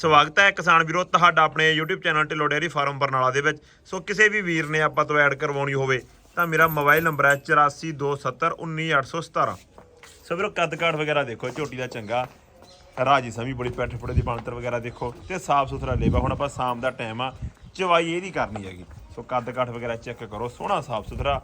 ਸਵਾਗਤ ਹੈ ਕਿਸਾਨ ਵੀਰੋ, ਤੁਹਾਡਾ ਆਪਣੇ YouTube channel Dhillon dairy farm Barnala ਦੇ ਵਿੱਚ। ਸੋ ਕਿਸੇ ਵੀ ਵੀਰ ਨੇ ਆਪਾਂ ਤੋਂ ਐਡ ਕਰਵਾਉਣੀ ਹੋਵੇ, ਤਾਂ ਮੇਰਾ ਮੋਬਾਈਲ ਨੰਬਰ ਹੈ 8427191817 ਸੋ ਵੀਰੋ ਕੱਦ ਕਾਠ ਵਗੈਰਾ ਦੇਖੋ, ਝੋਟੀ ਦਾ ਚੰਗਾ। ਰਾਜੀ ਸਮੀ, ਬੜੀ ਪੈਠ ਫੁੜੇ ਦੀ ਬਣਤਰ ਵਗੈਰਾ ਦੇਖੋ, ਤੇ ਸਾਫ਼ ਸੁਥਰਾ ਲੇਵਾ। ਹੁਣ ਆਪਾਂ ਸ਼ਾਮ ਦਾ ਟਾਈਮ ਆ, ਚਵਾਈ ਇਹਦੀ ਕਰਨੀ ਹੈਗੀ। ਸੋ ਕੱਦ ਕਾਠ ਵਗੈਰਾ ਚੈੱਕ ਕਰੋ, ਸੋਹਣਾ ਸਾਫ਼ ਸੁਥਰਾ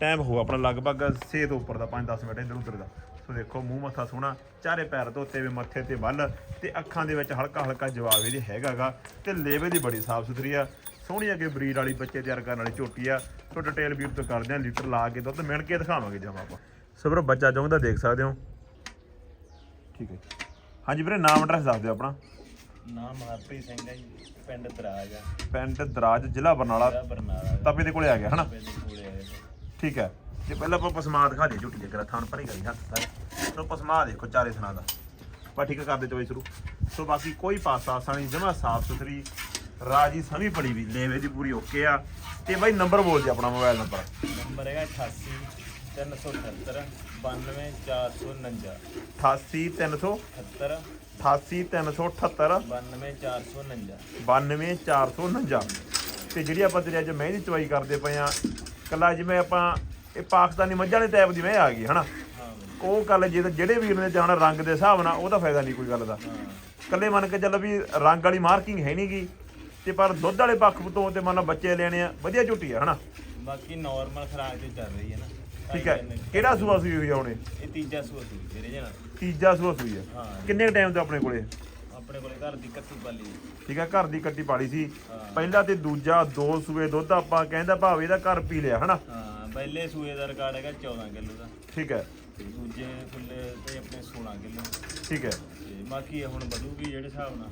ਟਾਈਮ ਹੋ ਆਪਣਾ ਲਗਭਗ 6 ਤੋਂ ਉੱਪਰ ਦਾ 5-10 ਮਿੰਟ ਇਧਰ ਉਧਰ ਦਾ। ਸੋ ਦੇਖੋ ਮੂੰਹ ਮੱਥਾ ਸੋਹਣਾ ਚਾਰੇ ਪੈਰ ਧੋਤੇ ਵੀ ਮੱਥੇ ਤੇ ਵੱਲ ਤੇ ਅੱਖਾਂ ਦੇ ਵਿੱਚ ਹਲਕਾ ਹਲਕਾ ਜਵਾਬ ਇਹਦੀ ਹੈਗਾਗਾ ਤੇ ਲੇਵੇ ਦੀ ਬੜੀ ਸਾਫ਼ ਸੁਥਰੀ ਆ। ਸੋਹਣੀ ਅੱਗੇ ਬਰੀਡ ਵਾਲੀ ਬੱਚੇ ਤਿਆਰ ਕਰਨ ਵਾਲੀ ਝੋਟੀ ਆ। ਸੋ ਡਿਟੇਲ ਵੀਰ ਤੋਂ ਕਰਦੇ ਆ ਲੀਟਰ ਲਾ ਕੇ ਦੁੱਧ ਮਿਣ ਕੇ ਦਿਖਾਵਾਂਗੇ ਜਮਾ ਆਪਾਂ। ਸੋ ਵੀਰੋ ਬੱਚਾ ਚਾਹੁੰਦਾ ਦੇਖ ਸਕਦੇ ਹੋ? ਠੀਕ ਹੈ ਹਾਂਜੀ ਵੀਰੇ ਨਾਮ ਐਡਰੈਸ ਦੱਸ ਦਿਓ ਆਪਣਾ। ਨਾਮ ਹਰਪ੍ਰੀਤ ਸਿੰਘ ਹੈ ਜੀ ਪਿੰਡ ਦਰਾਜ ਆ। ਪਿੰਡ ਦਰਾਜ ਜ਼ਿਲ੍ਹਾ ਬਰਨਾਲਾ। ਬਰਨਾਲਾ ਤਪੇ ਦੇ ਕੋਲੇ ਆ ਗਿਆ ਹਨਾ? ਪਿੰਡ ਕੋਲੇ। ਠੀਕ ਹੈ। ਜੇ ਪਹਿਲਾਂ ਆਪਾਂ ਪਸਮਾ ਦਿਖਾ ਦੇ ਝੁੱਟੀ ਜੇਕਰ ਥਾਣ ਭਰੀ ਗਈ ਹੱਥ ਸਾਰੇ। ਸੋ ਪਸਮਾ ਦੇਖੋ ਚਾਰੇ ਥਣਾ ਦਾ। ਬਾ ਠੀਕ ਕਰਦੇ ਚੋਈ ਸ਼ੁਰੂ। ਸੋ ਬਾਕੀ ਕੋਈ ਪਾਸਾ ਸਾਣੀ ਜਮਾ ਸਾਫ਼ ਸੁਥਰੀ ਰਾਜੀ ਸਮੀ ਪੜੀ ਵੀ ਲੇਵੇ ਦੀ ਪੂਰੀ ਓਕੇ ਆ। ਤੇ ਬਾਈ ਨੰਬਰ ਬੋਲ ਦੇ ਆਪਣਾ ਮੋਬਾਈਲ ਨੰਬਰ। ਨੰਬਰ ਹੈਗਾ 88 378 92449 88300 78 88378 92449 92449 ਤੇ ਜਿਹੜੀ ਆਪਾਂ ਤੇਰੀ ਅੱਜ ਮਹਿੰਦੀ ਚਵਾਈ ਕਰਦੇ ਪਏ ਆ ਕੱਲਾ ਜਿਵੇਂ ਆਪਾਂ ਇਹ ਪਾਕਿਸਤਾਨੀ ਮੱਝਾਂ ਦੇ ਟਾਈਪ ਦੀ ਮੈਂ ਆ ਗਈ ਹਨਾ? ਉਹ ਗੱਲ ਜੇ ਜਿਹੜੇ ਵੀਰ ਨੇ ਜਾਣਾ ਰੰਗ ਦੇ ਹਿਸਾਬ ਨਾਲ ਉਹਦਾ ਫਾਇਦਾ ਨਹੀਂ ਕੋਈ ਗੱਲ ਦਾ। ਕੱਲੇ ਮੰਨ ਕੇ ਚੱਲ ਵੀ ਰੰਗ ਵਾਲੀ ਮਾਰਕਿੰਗ ਹੈ ਨਹੀਂਗੀ ਤੇ ਪਰ ਦੁੱਧ ਵਾਲੇ ਪੱਖ ਤੋਂ ਤੇ ਮੰਨ ਲਾ ਬੱਚੇ ਲੈਣੇ ਆ ਵਧੀਆ ਝੁੱਟੀ ਆ ਹਨਾ? ਬਾਕੀ ਨਾਰਮਲ ਖਰਾਕ ਤੇ ਚੱਲ ਰਹੀ ਹੈ ਨਾ। ਠੀਕ ਹੈ। ਕਿਹੜਾ ਸੂਆ ਸੂਈ ਹੋਈ ਆ ਹੁਣੇ ਇਹ? ਤੀਜਾ ਸੂਆ ਸੀ ਤੇਰੇ ਜਣਾ। ਤੀਜਾ ਸੂਆ ਸੂਈ ਹਾਂ। ਕਿੰਨੇ ਟਾਈਮ ਤੋਂ ਆਪਣੇ ਕੋਲੇ? ਆਪਣੇ ਕੋਲੇ ਘਰ ਦੀ ਕੱਟੀ ਪਾਲੀ ਠੀਕ ਹੈ ਘਰ ਦੀ ਕੱਟੀ ਪਾਲੀ ਸੀ। ਪਹਿਲਾ ਤੇ ਦੂਜਾ ਦੋ ਸੂਏ ਦੁੱਧ ਆਪਾਂ ਕਹਿੰਦਾ ਭਾਵੇਂ ਦਾ ਘਰ ਪੀ ਲਿਆ ਹਨਾ? ਹਾਂ ਪਹਿਲੇ ਸੂਏ ਦਾ ਰਿਕਾਰਡ ਹੈਗਾ 14 ਕਿਲੋ ਦਾ। ਠੀਕ ਹੈ। ਤੇ ਦੂਜੇ ਫੁੱਲੇ ਤੇ ਆਪਣੇ 16 ਕਿਲੋ। ਠੀਕ ਹੈ। ਤੇ ਬਾਕੀ ਇਹ ਹੁਣ ਵਧੂਗੀ ਜਿਹੜੇ ਹਿਸਾਬ ਨਾਲ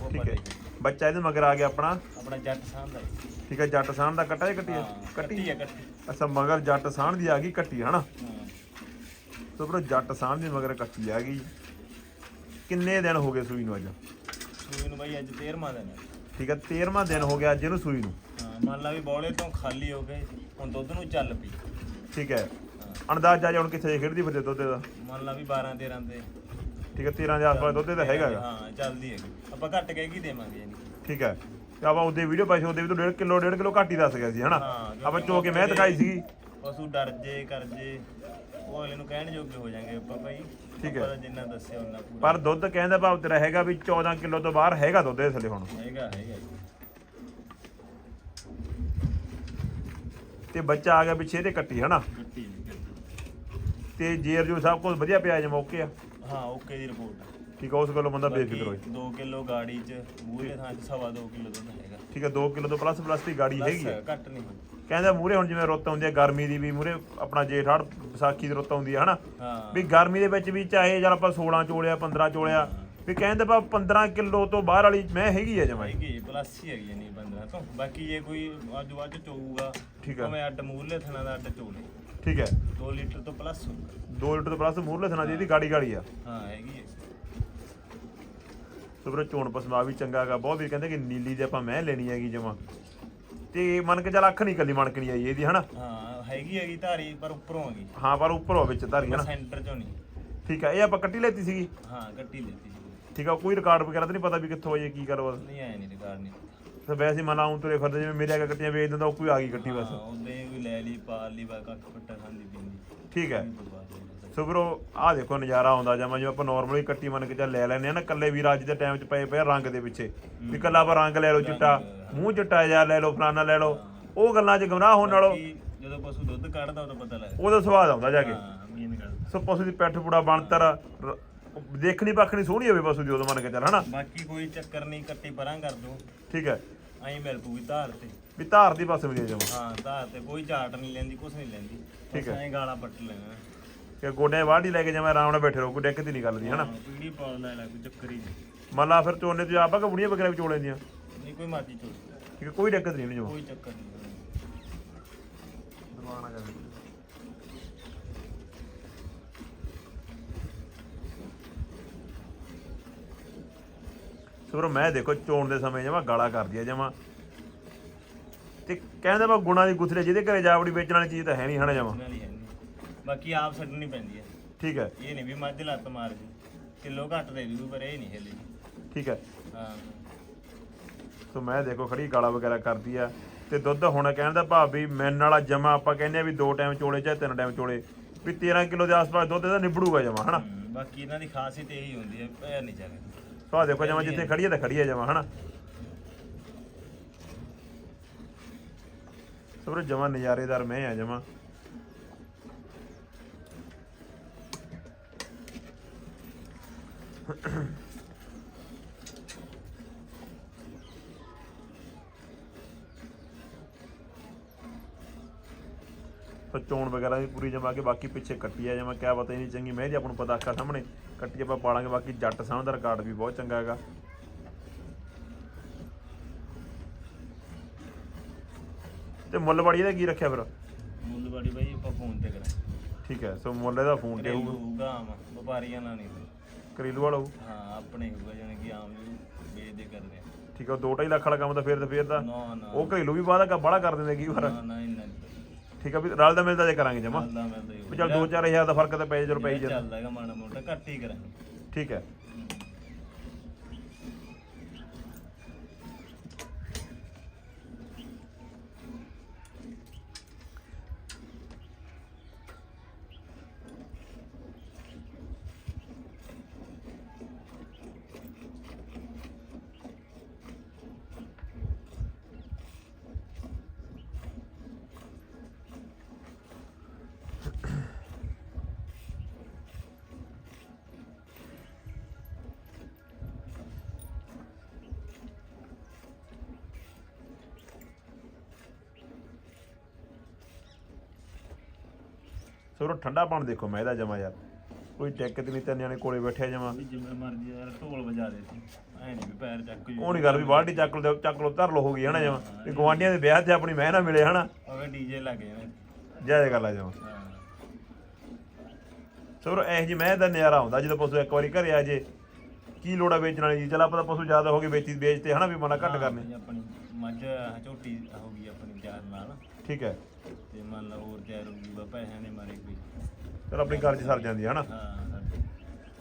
ਉਹ ਠੀਕ ਹੈ। ਵਧੇਗੀ। ਬੱਚਾ ਇਹਦੇ ਮਗਰ ਆ ਗਿਆ ਆਪਣਾ? ਆਪਣਾ ਜੱਟ ਸਾਹ ਦਾ ਹੈ। ਠੀਕ ਹੈ ਜੱਟ ਸਾਹਣ ਦਾ ਕੱਟਾ ਜਾਂ ਕੱਟੀ ਆ ਹਾਂ ਕੱਟੀ। ਹੈ ਕੱਟੀ। ਅੱਛਾ ਮਗਰ ਜੱਟ ਸਾਹਣ ਦੀ ਆ ਗਈ ਕੱਟੀ ਹਨਾ? ਹਾਂ। ਸੋ ਬਰੋ ਜੱਟ ਸਾਹਣ ਦੀ ਮਗਰ ਕੱਟੀ ਆ ਗਈ। ਕਿੰਨੇ ਦਿਨ ਹੋ ਗਏ ਸੂਈ ਨੂੰ ਅੱਜ? ਸੂਈ ਨੂੰ ਬਾਈ ਅੱਜ 13ਵਾਂ ਦਿਨ ਹੈ। ਠੀਕ ਹੈ 13ਵਾਂ ਦਿਨ ਹੋ ਗਿਆ ਅੱਜ ਇਹਨੂੰ ਸੂਈ ਨੂੰ। ਹਾਂ ਮੰਨ ਲਾ ਵੀ ਬੋਲੇ ਤੋਂ ਖਾਲੀ ਹੋ ਗਏ ਹੁਣ ਦੁੱਧ ਨੂੰ ਚੱਲ ਪਈ। ਠੀਕ ਹਾਂ। ਅੰਦਾਜ਼ਾ ਜੇ ਹੁਣ ਕਿੱਥੇ ਖੇਡਦੀ ਫਿਰਦੇ ਦੁੱਧ ਦਾ? ਮੰਨ ਲਾ ਵੀ 12 13 ਦੇ। ਠੀਕ ਹੈ 13 ਦੇ ਆਸ-ਪਾਸ ਦੁੱਧ ਦਾ ਹੈਗਾ ਗਾ। ਹਾਂ ਚੱਲਦੀ ਹੈਗੀ। ਆਪਾਂ ਘੱਟ ਕਹਿ ਕੀ ਦੇਵਾਂਗੇ ਯਾਨੀ ਠੀਕ ਹੈ ਤੇ ਆਪਾਂ ਉਹਦੇ ਵੀਡੀਓ ਪਾਈ ਸੀ ਉਹਦੇ ਵੀ ਤੋਂ 1.5 ਕਿਲੋ 1.5 ਕਿਲੋ ਘੱਟ ਹੀ ਦੱਸ ਗਿਆ ਸੀ ਹਨਾ? ਹਾਂ, ਆਪਾਂ ਚੋ ਕੇ ਮੈਂ ਦਿਖਾਈ ਸੀਗੀ। ਪਸ਼ੂ ਡਰ ਜੇ ਕਰ ਜੇ ਉਹ ਅਗਲੇ ਨੂੰ ਕਹਿਣ ਜੋਗੇ ਹੋ ਜਾਣਗੇ ਆਪਾਂ ਭਾਈ। ਠੀਕ ਹੈ। ਆਪਾਂ ਤਾਂ ਜਿੰਨਾ ਦੱਸਿਆ ਉਹਨਾਂ ਪੂਰਾ। ਪਰ ਦੁੱਧ ਕਹਿੰਦਾ ਭਾਵ ਤੇਰਾ ਹੈਗਾ ਵੀ 14 ਕਿਲੋ ਤੋਂ ਬਾਹਰ ਹੈਗਾ ਦੁੱਧ ਇਸ ਲਈ ਹੁਣ। ਹੈਗਾ ਹੈਗਾ ਜੀ। ਤੇ ਬੱਚਾ ਆ ਗਿਆ ਪਿੱਛੇ ਇਹਦੇ ਕੱਟੀ ਹਨਾ? ਕੱਟੀ ਜੀ, ਕੱਟੀ ਤੇ ਜੇਰ ਜੋ ਸਭ ਕੁਝ ਵਧੀਆ ਪਿਆ ਜਮ ਓਕੇ ਆ। ਹਾਂ ਓਕੇ ਦੀ ਰਿਪੋਰਟ ਠੀਕ ਆ ਉਸ ਗੱਲੋਂ ਬੰਦਾ ਬੇਫਿਕਰ ਹੋਏ। 2 ਕਿਲੋ ਗਾੜੀ ਚ ਮੂਹਰੇ ਥਾਂ ਚ ਸਵਾ 2 ਕਿਲੋ ਦੁੱਧ ਹੈਗਾ। ਠੀਕ ਹੈ 2 ਕਿਲੋ ਤੋਂ ਪਲੱਸ ਪਲੱਸ ਦੀ ਗਾੜੀ ਹੈਗੀ ਆ। ਬਸ ਘੱਟ ਨਹੀਂ ਕਹਿੰਦਾ ਮੂਰੇ ਹੁਣ ਜਿਵੇਂ ਰੁੱਤ ਆਉਂਦੀ ਹੈ ਗਰਮੀ ਦੀ ਵੀ ਮੂਰੇ ਆਪਣਾ ਜੇਠ ਹੜ ਵਿਸਾਖੀ ਦੀ ਰੁੱਤ ਆਉਂਦੀ ਹੈ ਹਨਾ? ਹਾਂ। ਵੀ ਗਰਮੀ ਦੇ ਵਿੱਚ ਵੀ ਚਾਹੇ ਜਦ ਆਪਾਂ 16 ਚੋਲਿਆ 15 ਚੋਲਿਆ ਵੀ ਕਹਿੰਦੇ ਪਾ 15 ਕਿਲੋ ਤੋਂ ਬਾਹਰ ਵਾਲੀ ਮੈਂ ਹੈਗੀ ਆ ਜਮਾਈ। ਹੈਗੀ ਪਲੱਸ ਹੀ ਹੈਗੀ ਨਹੀਂ 15 ਤੋਂ। ਬਾਕੀ ਜੇ ਕੋਈ ਅੱਜ ਅੱਜ ਚੋਊਗਾ ਠੀਕ ਆ। ਮੈਂ ਅੱਡ ਮੂਰਲੇ ਥਣਾ ਦਾ ਅੱਡ ਚੋਲੇ। ਠੀਕ ਹੈ। 2 ਲੀਟਰ ਤੋਂ ਪਲੱਸ ਹੋਊਗਾ 2 ਲੀਟਰ ਤੋਂ ਪਲੱਸ ਮੂਰਲੇ ਸਨਾ ਦੀ ਇਹਦੀ ਗਾੜੀ ਗਾੜੀ ਆ। ਹਾਂ ਹੈਗੀ ਹੈ। ਸੋ ਵੀਰੇ ਚੋਣ ਪਸਮਾ ਵੀ ਚੰਗਾ ਗਾ ਬਹੁਤ ਵੀ ਕਹਿੰਦੇ ਕਿ ਨੀਲੀ ਦੇ ਆਪਾਂ ਮੈਂ ਲੈਣੀ ਹੈਗੀ ਜਮਾ। ਤੇ ਮੰਨ ਕੇ ਚੱਲ ਅੱਖ ਨਹੀਂ ਕੱਲੀ ਮਣਕਣੀ ਆਈ ਇਹਦੀ ਹਨਾ? ਹਾਂ ਹੈਗੀ ਹੈਗੀ ਧਾਰੀ ਪਰ ਉੱਪਰੋਂ ਹੈਗੀ। ਹਾਂ ਪਰ ਉੱਪਰ ਵਿੱਚ ਧਾਰੀ ਹਨਾ? ਸੈਂਟਰ ਚੋਂ ਨਹੀਂ। ਠੀਕ ਹੈ ਇਹ ਆਪਾਂ ਕੱਟੀ ਲੈਤੀ ਸੀਗੀ? ਹਾਂ ਕੱਟੀ ਲੈਤੀ ਠੀਕ ਆ ਕੋਈ ਰਿਕਾਰਡ ਵਗੈਰਾ ਤਾਂ ਨਹੀਂ ਪਤਾ ਵੀ ਕਿੱਥੋਂ ਆਈ ਹੈ ਕੀ ਗੱਲਬਾਤ ਨਹੀਂ ਆਇਆ ਨਹੀਂ ਰਿਕਾਰਡ ਨਹੀਂ। ਤੇ ਵੈਸੇ ਹੀ ਮਨਾਉਂ ਤੁਰੇ ਫਿਰਦੇ ਜਿਵੇਂ ਮੇਰੇ ਆ ਕੱਟੀਆਂ ਵੇਚ ਦਿੰਦਾ ਉਹ ਕੋਈ ਆ ਗਈ ਕੱਟੀ ਬਸ। ਲੈ ਲਈ ਪਾ ਲਈ ਬਾ ਕੱਖ ਫੱਟਾ ਖਾਂਦੀ ਪੀਂਦੀ ਠੀਕ ਹੈ। ਸੋ ਵੀਰੋ ਆਹ ਦੇਖੋ ਨਜ਼ਾਰਾ ਆਉਂਦਾ ਜਮਾ ਜਿਵੇਂ ਆਪਾਂ ਨਾਰਮਲੀ ਕੱਟੀ ਮੰਨ ਕੇ ਚੱਲ ਲੈ ਲੈਨੇ ਆ ਨਾ ਕੱਲੇ ਵੀਰ ਅੱਜ ਦੇ ਟਾਈਮ 'ਚ ਪਏ ਪਏ ਆ ਰੰਗ ਦੇ ਪਿੱਛੇ। ਵੀ ਕੱਲਾ ਆਪਾਂ ਰੰਗ ਲੈ ਲਓ ਚਿੱਟਾ। ਮੂੰਹ ਚਿੱਟਾ ਜਾਂ ਲੈ ਲਓ ਫਲਾਨਾ ਲੈ ਲਓ। ਉਹ ਗੱਲਾਂ 'ਚ ਗਮਰਾਹ ਹੋਣ ਨਾਲੋਂ ਜਦੋਂ ਪਸ਼ੂ ਦੁੱਧ ਕੱਢਦਾ ਉਦੋਂ ਪਤਾ ਲੱਗਦਾ। ਉਹਦਾ ਸਵਾਦ ਆਉਂਦਾ ਜਾ ਕੇ। ਹਾਂ ਮੀਨ ਗੱਲ। ਸੋ ਪਸ਼ੂ ਦੀ ਪੈਠ ਪੁੜਾ ਬਣਤਰ ਰ- ਦੇਖਣੀ ਪੱਖਣੀ ਸੋਹਣੀ ਹੋਵੇ ਪਸ਼ੂ ਦੀ ਉਦੋਂ ਮੰਨ ਕੇ ਚੱਲ ਹਨਾ? ਬਾਕੀ ਕੋਈ ਚੱਕਰ ਨਹੀਂ ਕੱਟੀ ਪਰਾਂ ਕਰ ਦੋ। ਠੀਕ ਹੈ। ਐਂ ਮਿਲ ਪੂਗੀ ਧਾਰ ਤੇ। ਵੀ ਧਾਰ ਦੀ ਪਾਸੇ ਵਧੀਆ ਜਮਾ। ਹਾਂ ਧਾਰ ਤੇ ਕੋਈ ਝਾਟ ਨਹੀਂ ਲੈਂਦੀ ਕੁਛ ਨਹੀਂ ਲੈਂਦੀ। ਠੀਕ ਹੈ। ਐਂ ਗਾਲਾਂ ਪੱਟ ਲੈਣਾ। ਕਿ ਗੋਡਿਆਂ ਵਾਢੀ ਲੈ ਕੇ ਜਮਾ ਆਰਾਮ ਨਾਲ ਬੈਠੇ ਰਹੋ ਕੋਈ ਦਿੱਕਤ ਹੀ ਨਹੀਂ ਗੱਲ ਦੀ ਹਨਾ ਪੀੜੀ ਪਾਲ ਲੈ ਲੈ ਕੋਈ ਚੱਕਰ ਹੀ ਨਹੀਂ। ਮੰਨ ਲਾ ਫਿਰ ਚੋਨੇ ਤੇ ਆਪਾਂ ਕਿ ਬੁੜੀਆਂ ਵਗੈਰਾ ਵੀ ਚੋਲੇ ਦੀਆਂ ਨਹੀਂ ਕੋਈ ਮਰਜ਼ੀ ਚੋਲ ਠੀਕ ਕੋਈ ਦਿੱਕਤ ਨਹੀਂ ਜਮਾ। ਕੋਈ ਚੱਕਰ ਨਹੀਂ। ਸੋ ਮੈਂ ਦੇਖੋ ਚੋਣ ਦੇ ਸਮੇਂ ਜਮਾ ਗਾਲਾਂ ਕਰਦੀ ਆ ਜਮਾ। ਤੇ ਕਹਿੰਦਾ ਵਾ ਗੁਣਾ ਦੀ ਗੁਥਲੇ ਜਿਹਦੇ ਘਰੇ ਜਾਵੜੀ ਵੇਚਣ ਵਾਲੀ ਚੀਜ਼ ਤਾਂ ਹੈ ਨਹੀਂ ਹਨਾ ਜਮਾ। ਬਾਕੀ ਆਪ ਛੱਡਣੀ ਪੈਂਦੀ ਹੈ ਠੀਕ ਹੈ। ਇਹ ਨਹੀਂ ਵੀ ਮੱਝ ਲੱਤ ਮਾਰ ਗਈ ਕਿਲੋ ਘੱਟ ਦੇ ਦੂ ਪਰ ਇਹ ਨਹੀਂ ਹਿੱਲੀ ਠੀਕ ਹੈ। ਹਾਂ। ਸੋ ਮੈਂ ਦੇਖੋ ਖੜੀ ਗਾਲਾ ਵਗੈਰਾ ਕਰਦੀ ਆ। ਤੇ ਦੁੱਧ ਹੁਣ ਕਹਿਣ ਦਾ ਭਾਵ ਵੀ ਮੈਨ ਵਾਲਾ ਜਮਾ ਆਪਾਂ ਕਹਿੰਦੇ ਆ ਵੀ ਦੋ ਟਾਈਮ ਚੋਲੇ ਚਾਹੇ ਤਿੰਨ ਟਾਈਮ ਚੋਲੇ। ਵੀ 13 ਕਿਲੋ ਦੇ ਆਸ-ਪਾਸ ਦੁੱਧ ਇਹਦਾ ਨਿਬੜੂਗਾ ਜਮਾ ਹਨਾ। ਬਾਕੀ ਇਹਨਾਂ ਦੀ ਖਾਸੀਅਤ ਇਹੀ ਹੁੰਦੀ ਹੈ ਪੈਰ ਨਹੀਂ ਚੱਲਦੇ ਸੋ ਆਹ ਦੇਖੋ ਜਮਾ ਜਿੱਥੇ ਖੜੀ ਹੈ ਤਾਂ ਖੜੀ ਹੈ ਜਮਾ, ਹਨਾ? ਸੋ ਵੀਰੇ ਜਮਾ ਨਜ਼ਾਰੇਦਾਰ ਮੈਂ ਆ ਜਮਾ। ਚੋਣ ਵਗੈਰਾ ਵੀ ਪੂਰੀ ਜਮਾ ਕੇ ਬਾਕੀ ਪਿੱਛੇ ਕੱਟੀ ਆ ਜਮਾ, ਕਿਆ ਪਤਾ ਹੀ ਨਹੀਂ ਚੰਗੀ, ਮੈਂ ਜੀ ਆਪਾਂ ਨੂੰ ਪਤਾ ਅੱਖਾਂ ਸਾਹਮਣੇ। ਕੱਟੀ ਆਪਾਂ ਪਾਲਾਂਗੇ ਬਾਕੀ ਜੱਟ ਸਾਹਮਣੇ ਦਾ ਰਿਕਾਰਡ ਵੀ ਬਹੁਤ ਚੰਗਾ ਹੈਗਾ। ਤੇ ਮੁੱਲ ਬੜੀ ਇਹਦਾ ਕੀ ਰੱਖਿਆ ਫਿਰ? ਮੁੱਲ ਬਾੜੀ ਬਾਈ ਆਪਾਂ ਫੋਨ ਤੇ ਕਰਾਂ ਠੀਕ ਹੈ ਸੋ ਮੁੱਲ ਇਹਦਾ ਫੋਨ ਤੇ ਘਰੇਲੂ ਹੋਊਗਾ। ਹੋਊਗਾ ਆਮ ਵਪਾਰੀਆਂ ਨਾਲ ਨਹੀਂ ਘਰੇਲੂ ਵਾਲਾ ਹੋਊ? ਹਾਂ ਆਪਣੇ ਹੋਊਗਾ ਜਾਨੀ ਕਿ ਆਮ ਜੀ ਵੇਚਦੇ ਕਰਦੇ ਆ। ਠੀਕ ਹੈ 2.5 ਲੱਖ ਵਾਲਾ ਕੰਮ ਤਾਂ ਫੇਰ ਤੇ ਫੇਰ ਤਾਂ ਨਾ ਨਾ। ਉਹ ਘਰੇਲੂ ਵੀ ਬਾਹਲਾ ਬੜਾ ਕਰ ਦਿੰਦੇ ਕੀ ਵਾਰ? ਨਾ ਨਾ ਇੰਨਾ ਨਹੀਂ। ਠੀਕ ਹੈ ਵੀ ਰਲ ਦਾ ਮਿਲਦਾ ਜੇ ਕਰਾਂਗੇ ਜਮਾ। ਚੱਲਦਾ ਮੈਂ ਤਾਂ ਵੀ ਚੱਲ 2-4000 ਦਾ ਫ਼ਰਕ ਤਾਂ ਪੈ ਪਈ ਜਾਂਦਾ ਚੱਲਦਾ ਹੈਗਾ ਮਾੜਾ ਮੋਟਾ ਘੱਟ ਹੀ ਕਰਾਂਗੇ। ਠੀਕ ਹੈ। ਸੋ ਉਹ ਠੰਡਾ ਪਾਣ ਦੇਖੋ ਮੈਂ ਇਹਦਾ ਜਮਾ ਯਾਰ। ਕੋਈ ਦਿੱਕਤ ਨਹੀਂ ਤੇ ਨਿਆਣੇ ਕੋਲੇ ਬੈਠਿਆ ਜਮਾ। ਵੀ ਜਿਵੇਂ ਮਰਜ਼ੀ ਯਾਰ ਢੋਲ ਵਜਾ ਦੇ ਸੀ। ਐ ਨਹੀਂ ਵੀ ਪੈਰ ਚੱਕ ਜੂ ਉਹ ਨਹੀਂ ਗੱਲ ਵੀ ਬਾਲਟੀ ਚੱਕ ਲੋ ਚੱਕ ਲੋ ਧਰ ਲੋ ਹੋ ਗਈ ਹਨਾ ਜਮਾ। ਵੀ ਗਵਾਂਡੀਆਂ ਦੇ ਵਿਆਹ 'ਚ ਆਪਣੀ ਮੈਂ ਨਾ ਮਿਲੇ ਹਨਾ। ਅਵੇ ਡੀਜੇ ਲੱਗ ਜਾਣੇ ਜੈ ਗੱਲ ਆ ਜਮਾ। ਹਾਂ। ਸੋ ਇਹ ਜੀ ਮੈਂ ਦਾ ਨਜ਼ਾਰਾ ਆਉਂਦਾ ਜਦੋਂ ਪਸ਼ੂ ਇੱਕ ਵਾਰੀ ਘਰੇ ਆ ਜੇ। ਕੀ ਲੋੜਾ ਵੇਚਣ ਵਾਲੀ ਜੀ ਚਲ ਆਪਾਂ ਤਾਂ ਪਸ਼ੂ ਜ਼ਿਆਦਾ ਹੋ ਗਏ ਵੇਚੀ ਵੇਚਤੇ ਹਨਾ ਵੀ ਮਨਾ ਘੱਟ ਕਰਨੇ। ਆਪਣੀ ਮੱਝ ਝੋਟੀ ਹੋ ਗਈ ਆਪਣੀ ਤਿਆਰ ਨਾਲ। ਠੀਕ ਹੈ। ਤੇ ਮੰਨ ਲਾ ਹੋਰ ਤਿਆਰ ਹੋ ਗਈ ਬਾ ਪੈਸਿਆਂ ਨੇ ਮਾਰੇ ਕੋਈ। ਚਲ ਆਪਣੀ ਘਰ 'ਚ ਸਰ ਜਾਂਦੀ ਹੈ ਹਨਾ? ਹਾਂ ਸਾਡੇ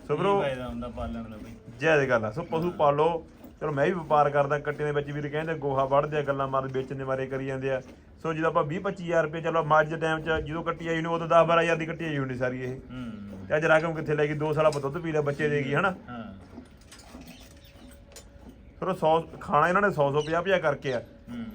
ਸੋ ਵੀਰੋ ਕੀ ਫਾਇਦਾ ਹੁੰਦਾ ਪਾਲਣ ਦਾ ਬਈ? ਜੈ ਦੀ ਗੱਲ ਆ। ਸੋ ਪਸ਼ੂ ਪਾਲੋ। ਚਲੋ ਮੈਂ ਵੀ ਵਪਾਰ ਕਰਦਾ ਕੱਟੇ ਦੇ ਵਿੱਚ ਵੀਰ ਕਹਿੰਦੇ ਗੋਹਾ ਵੜਦੇ ਆ ਗੱਲਾਂ ਮਾਰ ਵੇਚਣ ਦੇ ਮਾਰੇ ਕਰੀ ਜਾਂਦੇ ਆ। ਸੋ ਜਦੋਂ ਆਪਾਂ 20 25000 ਰੁਪਏ ਚਲੋ ਮੱਝ ਦੇ ਟਾਈਮ 'ਚ ਜਦੋਂ ਕੱਟੀ ਆਈ ਨੂੰ ਉਦੋਂ 10 12000 ਦੀ ਕੱਟੀ ਆਈ ਹੁੰਦੀ ਸਾਰੀ ਇਹ। ਹੂੰ ਤੇ ਅੱਜ ਰਕਮ ਕਿੱਥੇ ਲੈ ਗਈ? 2 ਸਾਲ ਆਪਾਂ ਦੁੱਧ ਪੀ ਲਿਆ ਬੱਚੇ ਦੇਗੀ ਹਨਾ? ਹਾਂ। ਫਿਰ ਉਹ 100 ਖਾਣਾ ਇਹਨਾਂ ਨੇ 100 100 50 50 ਕਰਕੇ ਆ। ਹੂੰ।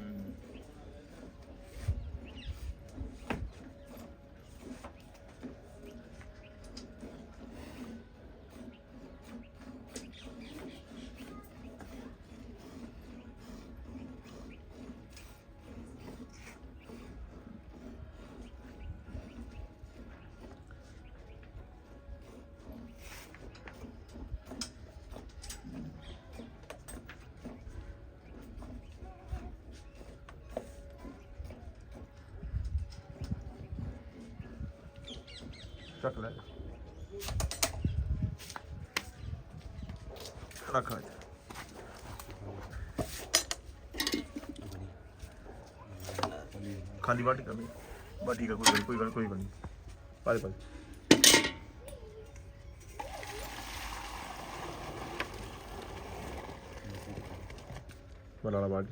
ਚੱਕ ਲੈ। ਰੱਖ ਲੈ। ਖਾਲੀ ਬਾਟੀ ਕਰਨੀ। ਬਾ ਠੀਕ ਆ ਕੋਈ ਗੱਲ ਕੋਈ ਗੱਲ ਕੋਈ ਗੱਲ ਨਹੀਂ। ਪਾ ਦੇ ਪਾ ਦੇ।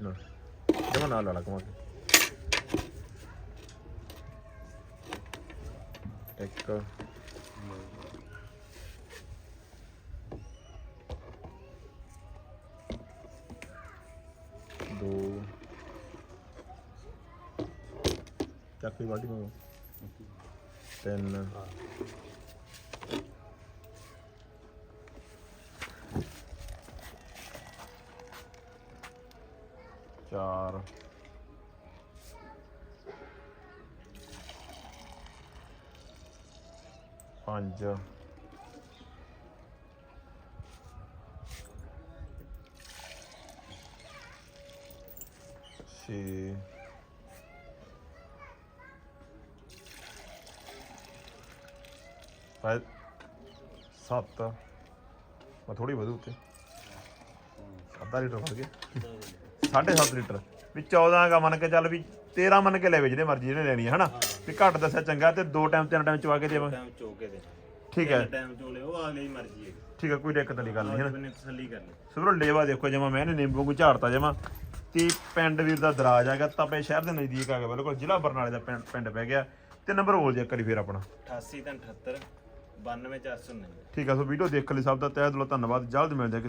ਨਾਲ। ਜਮਾ ਨਾਲ ਲਾਲਾ ਕਮਾ ਕੇ। ਇੱਕ ਦੋ ਚੱਕ ਵੀ ਬਾਟੀ ਮਾਰੋ ਤਿੰਨ ਚਾਰ ਪੰਜ। ਛੇ। ਪੰਜ ਸੱਤ। ਮੈਂ ਥੋੜੀ ਵਧੂ ਉੱਤੇ। ਅੱਧਾ ਲੀਟਰ ਵਧ ਗਿਆ। 7.5 ਲੀਟਰ। ਵੀ 14 ਦਾ ਮੰਨ ਕੇ ਚੱਲ ਵੀ 13 ਮੰਨ ਕੇ ਲੈ ਵੇ ਜਿਹੜੇ ਮਰਜ਼ੀ ਜਿਹਨੇ ਲੈਣੀ ਹੈ ਹਨਾ? ਵੀ ਘੱਟ ਦੱਸਿਆ ਚੰਗਾ ਤੇ ਦੋ ਟਾਈਮ ਤਿੰਨ ਟਾਈਮ ਚਵਾ ਕੇ ਦੇਵਾਂਗੇ। ਟਾਈਮ ਚੋਕੇ ਦੇ। ਠੀਕ ਹੈ। ਟਾਈਮ ਚੋਲੇ ਉਹ ਅਗਲੇ ਦੀ ਮਰਜ਼ੀ ਹੈ। ਠੀਕ ਹੈ ਕੋਈ ਦਿੱਕਤ ਵਾਲੀ ਗੱਲ ਨਹੀਂ ਹੈ ਨਾ। ਤਸੱਲੀ ਕਰ ਲਈ ਸੋ ਵੀਰੋ ਲੇਵਾ ਦੇਖੋ ਜਮਾ ਮੈਂ ਇਹਨੇ ਨਿੰਬੂ ਨੂੰ ਝਾੜਤਾ ਜਮਾ। ਤੇ ਪਿੰਡ ਵੀਰ ਦਾ ਦਰਾਜ ਹੈਗਾ ਤਾਪੇ ਸ਼ਹਿਰ ਦੇ ਨਜ਼ਦੀਕ ਹੈਗਾ ਬਿਲਕੁਲ ਜ਼ਿਲ੍ਹਾ ਬਰਨਾਲੇ ਦਾ ਪਿੰਡ ਪਿੰਡ ਪੈ ਗਿਆ। ਤੇ ਨੰਬਰ ਬੋਲ ਦਿਆ ਕਰੀ ਫਿਰ ਆਪਣਾ। 88 ਤਾਂ 78 92409 ਠੀਕ ਹੈ ਸੋ ਵੀਡੀਓ ਦੇਖਣ ਲਈ ਸਭ ਦਾ ਤਹਿ ਦਿਲੋਂ ਧੰਨਵਾਦ ਜਲਦ ਮਿਲਦੇ